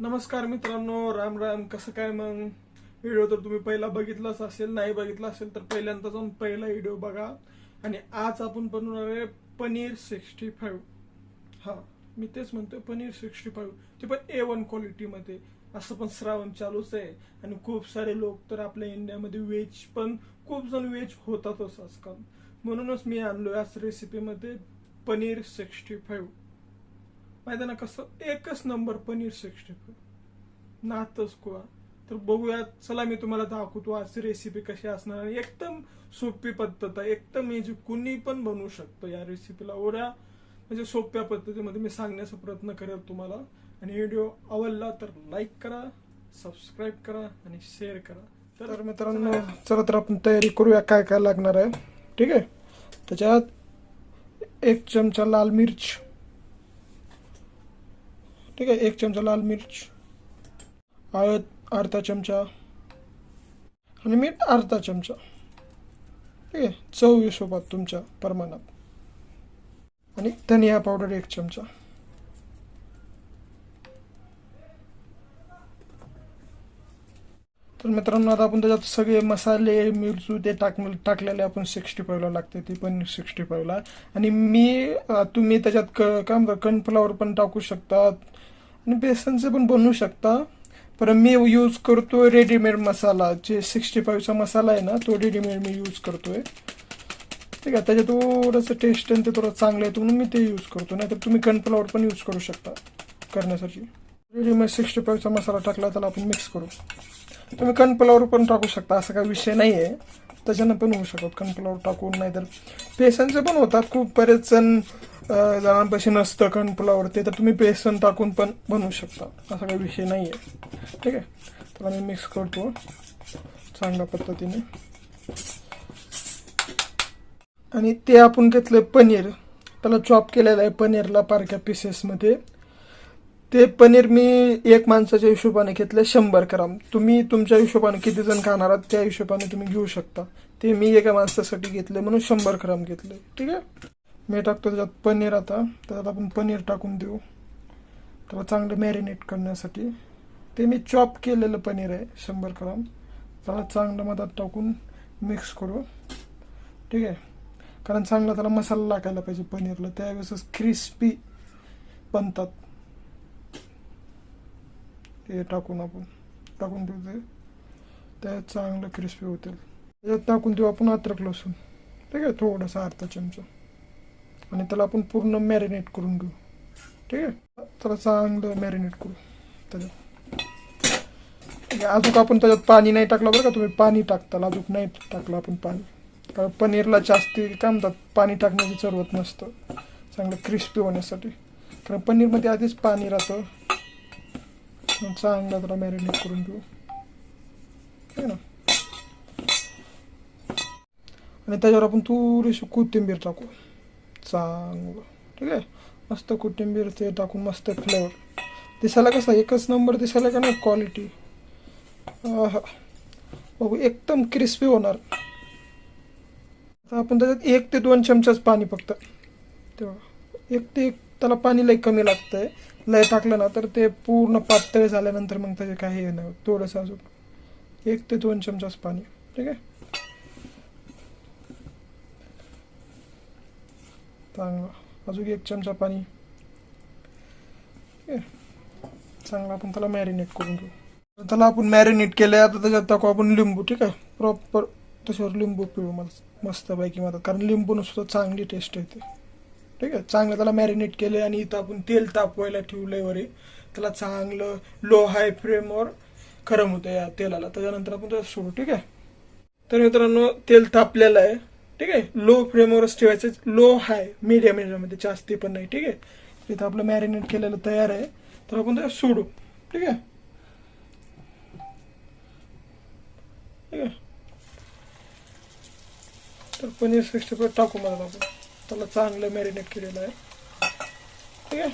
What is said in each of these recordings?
नमस्कार मित्रांनो राम राम कसं काय मग? व्हिडिओ तर तुम्ही पहिला बघितलाच असेल नाही बघितला असेल तर पहिल्यांदा जाऊन पहिला व्हिडिओ बघा. आणि आज आपण बनवणार आहे पनीर सिक्स्टी फाईव्ह. हा मी तेच म्हणतोय पनीर सिक्स्टी फाईव्ह. ते पण ए वन क्वालिटीमध्ये असं पण श्रावण चालूच आहे. आणि खूप सारे लोक तर आपल्या इंडियामध्ये व्हेज पण खूप जण व्हेज होतातच आजकाल. म्हणूनच मी आणलोय आज रेसिपीमध्ये पनीर सिक्स्टी फाईव्ह. माहिती आहे ना कसं एकच नंबर पनीर सिक्स्टी फाईव्ह नातच कुवा. तर बघूया चला मी तुम्हाला दाखवतो आज रेसिपी कशी असणार आणि एकदम सोपी पद्धत आहे. एकदम म्हणजे कुणी पण बनवू शकतो या रेसिपीला एवढ्या म्हणजे सोप्या पद्धतीमध्ये मी सांगण्याचा प्रयत्न करेल तुम्हाला. आणि व्हिडिओ आवडला तर लाईक करा सबस्क्राईब करा आणि शेअर करा. तर मित्रांनो चला. तर आपण तयारी करूया काय काय लागणार आहे. ठीक आहे? त्याच्यात एक चमचा लाल मिर्च ठीक आहे एक चमचा लाल मिर्च हळद अर्धा चमचा आणि मीठ अर्धा चमचा. ठीक आहे चव हिशोबात तुमच्या प्रमाणात. आणि धनिया पावडर एक चमचा. तर मित्रांनो आता आपण त्याच्यात सगळे मसाले मिरचू ते टाक टाकलेले आपण सिक्स्टी फाईव्हला लागते ती पण सिक्स्टी फाईव्हला आणि मी तुम्ही त्याच्यात क काय म्हणतात कॉर्नफ्लॉवर पण टाकू शकता आणि बेसनचे पण बनवू शकता. पर मी यूज करतो रेडीमेड मसाला जे सिक्स्टी फाईव्हचा मसाला आहे ना तो रेडीमेड मी यूज करतोय. ठीक आहे त्याच्यात थोडंसं टेस्ट आणि ते थोडं चांगलं आहे म्हणून मी ते यूज करतो नाही तर तुम्ही कॉर्नफ्लॉवर पण यूज करू शकता करण्यासाठी. रेडीमेड सिक्स्टी फाईव्हचा मसाला टाकला त्याला आपण मिक्स करू. तुम्ही कॉर्नफ्लॉवर पण टाकू शकता असा काही विषय नाही आहे त्याच्यानं पण होऊ शकत कॉर्नफ्लॉवर टाकून नाहीतर बेसनचे पण होतात. खूप बरेच जण जणांपाशी नसतं कॉर्नफ्लॉवर ते तर तुम्ही बेसन टाकून पण बनवू शकता. असा काही विषय नाही आहे ठीक आहे? तर आम्ही मिक्स करतो. चांगल्या पद्धतीने. आणि ते आपण घेतलं पनीर. त्याला चॉप केलेलं आहे पनीरला पारख्या पीसेसमध्ये ते पनीर मी एक माणसाच्या हिशोबाने घेतलं शंभर ग्राम. तुम्ही तुमच्या हिशोबाने किती जण खाणार आहात त्या हिशोबाने तुम्ही घेऊ शकता. ते मी एका माणसासाठी घेतलं म्हणून शंभर ग्राम घेतले ठीक आहे? मी टाकतो त्याच्यात पनीर आता. त्याच्यात आपण पनीर टाकून देऊ. त्याला चांगलं मॅरिनेट करण्यासाठी. ते मी चॉप केलेलं पनीर आहे शंभर ग्राम. त्याला चांगलं मधात टाकून मिक्स करू. ठीक आहे? कारण चांगला त्याला मसाला लागायला पाहिजे पनीरला. त्यावेळेस क्रिस्पी बनतात. ते टाकून आपण टाकून देऊ ते त्यात चांगलं क्रिस्पी होतील. त्याच्यात टाकून देऊ आपण अद्रक लसूण. ठीक आहे थोडासा अर्धा चमचा. आणि त्याला आपण पूर्ण मॅरिनेट करून घेऊ. ठीक आहे? त्याला चांगलं मॅरिनेट करू. त्याच्यात. ठीक आहे, अजून आपण त्याच्यात पाणी नाही टाकलं बरं का तुम्ही पाणी टाकताल. अजून नाही टाकलं आपण पाणी. कारण पनीरला जास्ती काय म्हणतात पाणी टाकण्याची जरूरत नसतं. चांगलं क्रिस्पी होण्यासाठी. कारण पनीरमध्ये आधीच पाणी राहतं. चांगलं त्याला मॅरिनेट करून घेऊ ठीक आहे ना आणि त्याच्यावर आपण थोडीशी कोथिंबीर टाकू. चांगलं. ठीक आहे? मस्त कोथिंबीर ते टाकून मस्त फ्लेवर दिसायला कसं एकच नंबर दिसायला का नाही क्वालिटी बघू एकदम क्रिस्पी होणार. आता आपण त्याच्यात एक ते दोन चमचाच पाणी फक्त. तेव्हा. एक ते एक त्याला पाणी लई कमी लागतंय. लय टाकलं ना तर ते पूर्ण पातळ झाल्यानंतर मग त्याचे काही हे नाही थोडंसं अजून. एक ते दोन चमचाच पाणी. ठीक आहे? चांगलं. अजून एक चमचा पाणी. ठीक आहे. चांगलं. आपण त्याला मॅरिनेट करून घेऊ. त्याला आपण मॅरिनेट केलंय. आता त्याच्यात टाकू आपण लिंबू. ठीक आहे? प्रॉपर त्याच्यावर लिंबू पिळू मला मस्तपैकी मदत. कारण लिंबून सुद्धा चांगली टेस्ट येते. ठीक आहे? चांगलं त्याला मॅरिनेट केलं आणि इथं आपण तेल तापवायला ठेवलंय वरे. त्याला चांगलं लो हाय फ्लेमवर गरम होतं या तेलाला. त्याच्यानंतर आपण त्याला सोडू ठीक आहे? तर मित्रांनो तेल तापलेलं आहे ठीक आहे? लो फ्लेमवरच ठेवायचं लो हाय मीडियम ह्याच्यामध्ये जास्ती पण नाही ठीक आहे? इथं आपलं मॅरिनेट केलेलं तयार आहे. तर आपण त्याला सोडू ठीक आहे? ठीक आहे? तर पनीर सिक्स्टी फाय टाकू मला आपण त्याला चांगलं मॅरिनेट केलेलं आहे. ठीक आहे?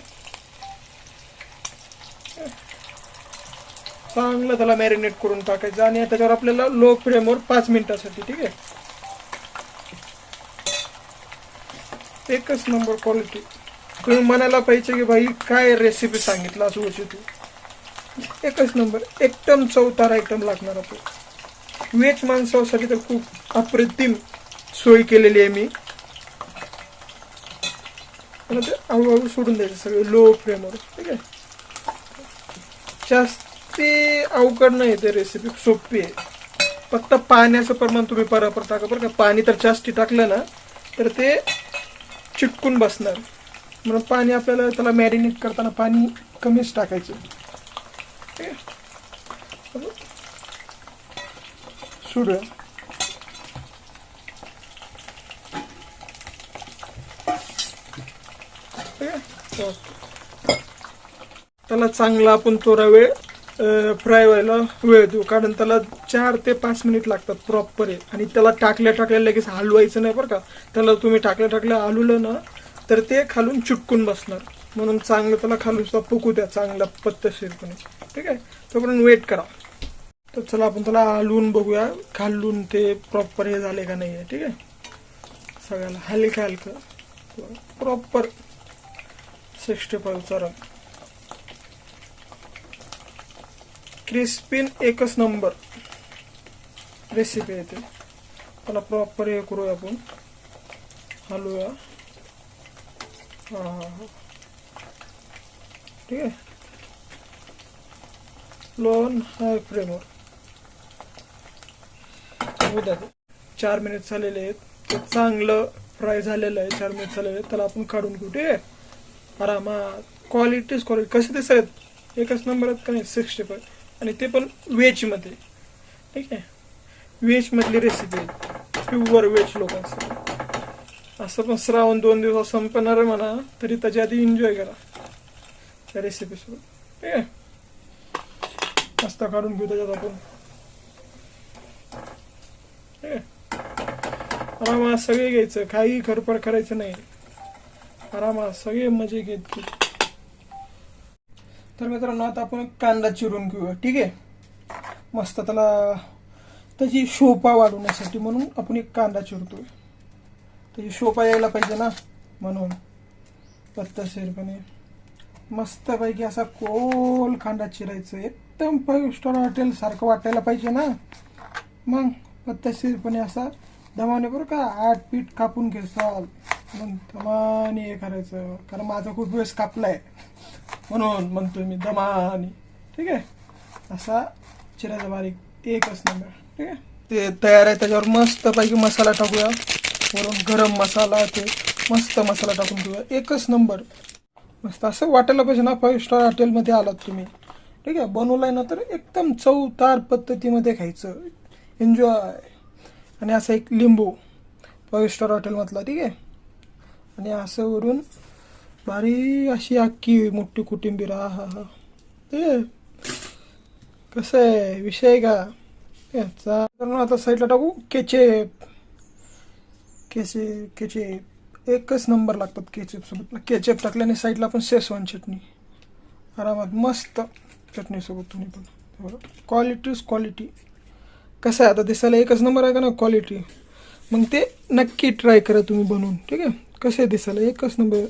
चांगलं त्याला मॅरिनेट करून टाकायचं आणि त्याच्यावर आपल्याला लो फ्लेमवर पाच मिनिटासाठी ठीक आहे? एकच नंबर क्वालिटी तुम्ही म्हणायला पाहिजे की भाई काय रेसिपी सांगितलं असं होती तू? एकच नंबर एकदम चौतार आयटम लागणार आपण व्हेज माणसासाठी तर खूप अप्रतिम सोय केलेली आहे मी. आणि ते हळूहळू सोडून द्यायचं सगळे लो फ्लेमवर ठीक आहे जास्ती अवघड नाही ते रेसिपी सोपी आहे फक्त पाण्याचं प्रमाण तुम्ही परापर टाका बरं का पाणी तर जास्ती टाकलं ना तर ते चिटकून बसणार म्हणून पाणी आपल्याला त्याला मॅरिनेट करताना पाणी कमीच टाकायचं ठीक आहे? सोडूया ठीक आहे? त्याला चांगला आपण थोडा वेळ फ्राय व्हायला वेळ देऊ. कारण त्याला चार ते पाच मिनिट लागतात प्रॉपर आहे आणि त्याला टाकल्या टाकल्या लगेच हलवायचं नाही बरं का. त्याला तुम्ही टाकल्या टाकल्या हलवलं ना तर ते खालून चिटकून बसणार. म्हणून चांगलं त्याला खालून सुद्धा फुकू द्या चांगला पत्तशीरपणे ठीक आहे? तोपर्यंत वेट करा. तर चला आपण त्याला हलवून बघूया खालून ते प्रॉपर हे झाले का नाही आहे ठीक आहे? सगळ्याला हलकं हलकं. प्रॉपर सिक्स्टी फाईव्हचा रंग क्रिस्पिन एकच नंबर रेसिपी येते. त्याला प्रॉपर हे करूया आपण. हलवूया. हा हा हा. ठीक आहे? लोन हाय फ्रेमवर उद्या चार मिनिट झालेले आहेत. ते चांगलं फ्राय झालेलं आहे. चार मिनिट झालेले आहेत. त्याला आपण काढून घेऊ. ठीक आहे? आरामात क्वालिटीच क्वालिटी कसे दिसत आहेत एकच नंबर आहेत का नाही सिक्स्टी फाय आणि ते पण व्हेजमध्ये ठीक आहे? व्हेजमधली रेसिपी आहे प्युअर व्हेज लोकांसाठी असं पण श्रावण दोन दिवसात संपणार आहे म्हणा तरी त्याच्या आधी एन्जॉय करा. त्या रेसिपीसोबत ठीक आहे? मस्त काढून घेऊ त्याच्यात आपण. ठीक आहे? आरामात सगळे घ्यायचं. काही खरपड करायचं नाही. आरामात सगळे मजे घेत तर मित्रांनो आता आपण कांदा चिरून घेऊया ठीक आहे? मस्त त्याला त्याची शोपा वाढवण्यासाठी म्हणून आपण एक कांदा चिरतोय. त्याची शोपा यायला पाहिजे ना म्हणून. पत्ताशीरपणे मस्तपैकी असा कोल कांदा चिरायचं एकदम फाईव्ह स्टार हॉटेल सारखं वाटायला पाहिजे ना. मग पत्ताशीरपणे असा दमाने बरं का आठ पीठ कापून घ्यायचाल मग दमाने हे करायचं. कारण माझा खूप वेळेस कापलाय. म्हणून म्हणतो मी दमाने. ठीक आहे? असा चिराचा बारीक एकच नंबर ठीक आहे? ते तयार आहे त्याच्यावर मस्त पैकी मसाला टाकूया. वरून गरम मसाला ते मस्त मसाला टाकून घेऊया. एकच नंबर. मस्त असं वाटायला पाहिजे ना फाईव्ह स्टार हॉटेलमध्ये आलात तुम्ही. ठीक आहे? बनवलाय ना तर एकदम चवतार पद्धतीमध्ये खायचं. एन्जॉय आणि असं एक लिंबू. फाईव्ह स्टार हॉटेलमधला ठीक आहे? आणि असं वरून बारी अशी अख्खी मोठी कुटुंबीर हा हा. हा ते कसं आहे विषय का? याचा आता साईडला टाकू. केचेप. केचे केचेप. एकच नंबर लागतात केचेप सोबत. केचेप टाकल्याने साईडला पण शेसवान चटणी. आरामात मस्त चटणीसोबत तुम्ही पण. क्वालिटीच क्वालिटी कसं आहे आता दिसायला एकच नंबर आहे का ना? क्वालिटी मग ते नक्की ट्राय करा तुम्ही बनवून. ठीक आहे? कसं आहे दिसायला एकच नंबर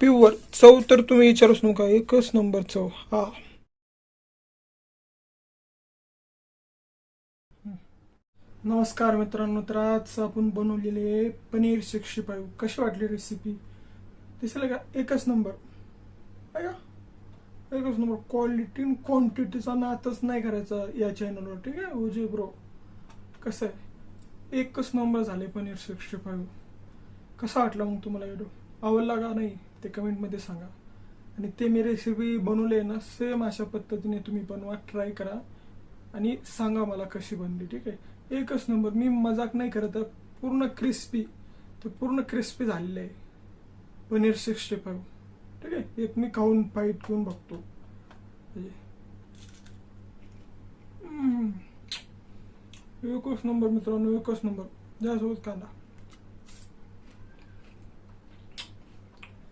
प्युअर चव तर तुम्ही विचारूच नका. एकच नंबर चव. हा. नमस्कार मित्रांनो. तर आज आपण बनवलेले आहे पनीर सिक्स्टी फाईव्ह कशी वाटली रेसिपी दिसेल का? एकच नंबर आहे का? एकच नंबर क्वालिटी क्वांटिटीचा नातच नाही करायचा या चॅनलवर ठीक आहे? ओजे ब्रो कसं आहे? एकच नंबर झाले पनीर सिक्स्टी फाईव्ह कसा वाटला मग तुम्हाला व्हिडिओ आवडला का नाही? ते कमेंटमध्ये सांगा. आणि ते मी रेसिपी बनवले ना सेम अशा पद्धतीने तुम्ही बनवा ट्राय करा. आणि सांगा मला कशी बनली ठीक आहे? एकच नंबर मी मजाक नाही करत पूर्ण क्रिस्पी ते पूर्ण क्रिस्पी झालेलं आहे. पनीर सिक्स्टी फाईव्ह ठीक आहे? एक मी खाऊन फाईट घेऊन बघतो. म्हणजे, एकच नंबर मित्रांनो एकच नंबर त्यासोबत कांदा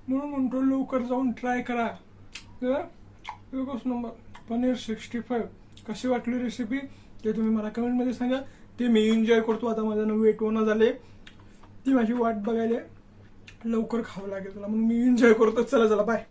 म्हणून म्हणतो लवकर जाऊन ट्राय करा. एकच नंबर पनीर सिक्स्टी फाईव्ह कशी वाटली रेसिपी ते तुम्ही मला कमेंटमध्ये सांगा. ते मी एन्जॉय करतो. आता माझं वेट होणं झाले ती माझी वाट बघायला लवकर खावं लागेल तुला. म्हणून मी एन्जॉय करतो. चला चला बाय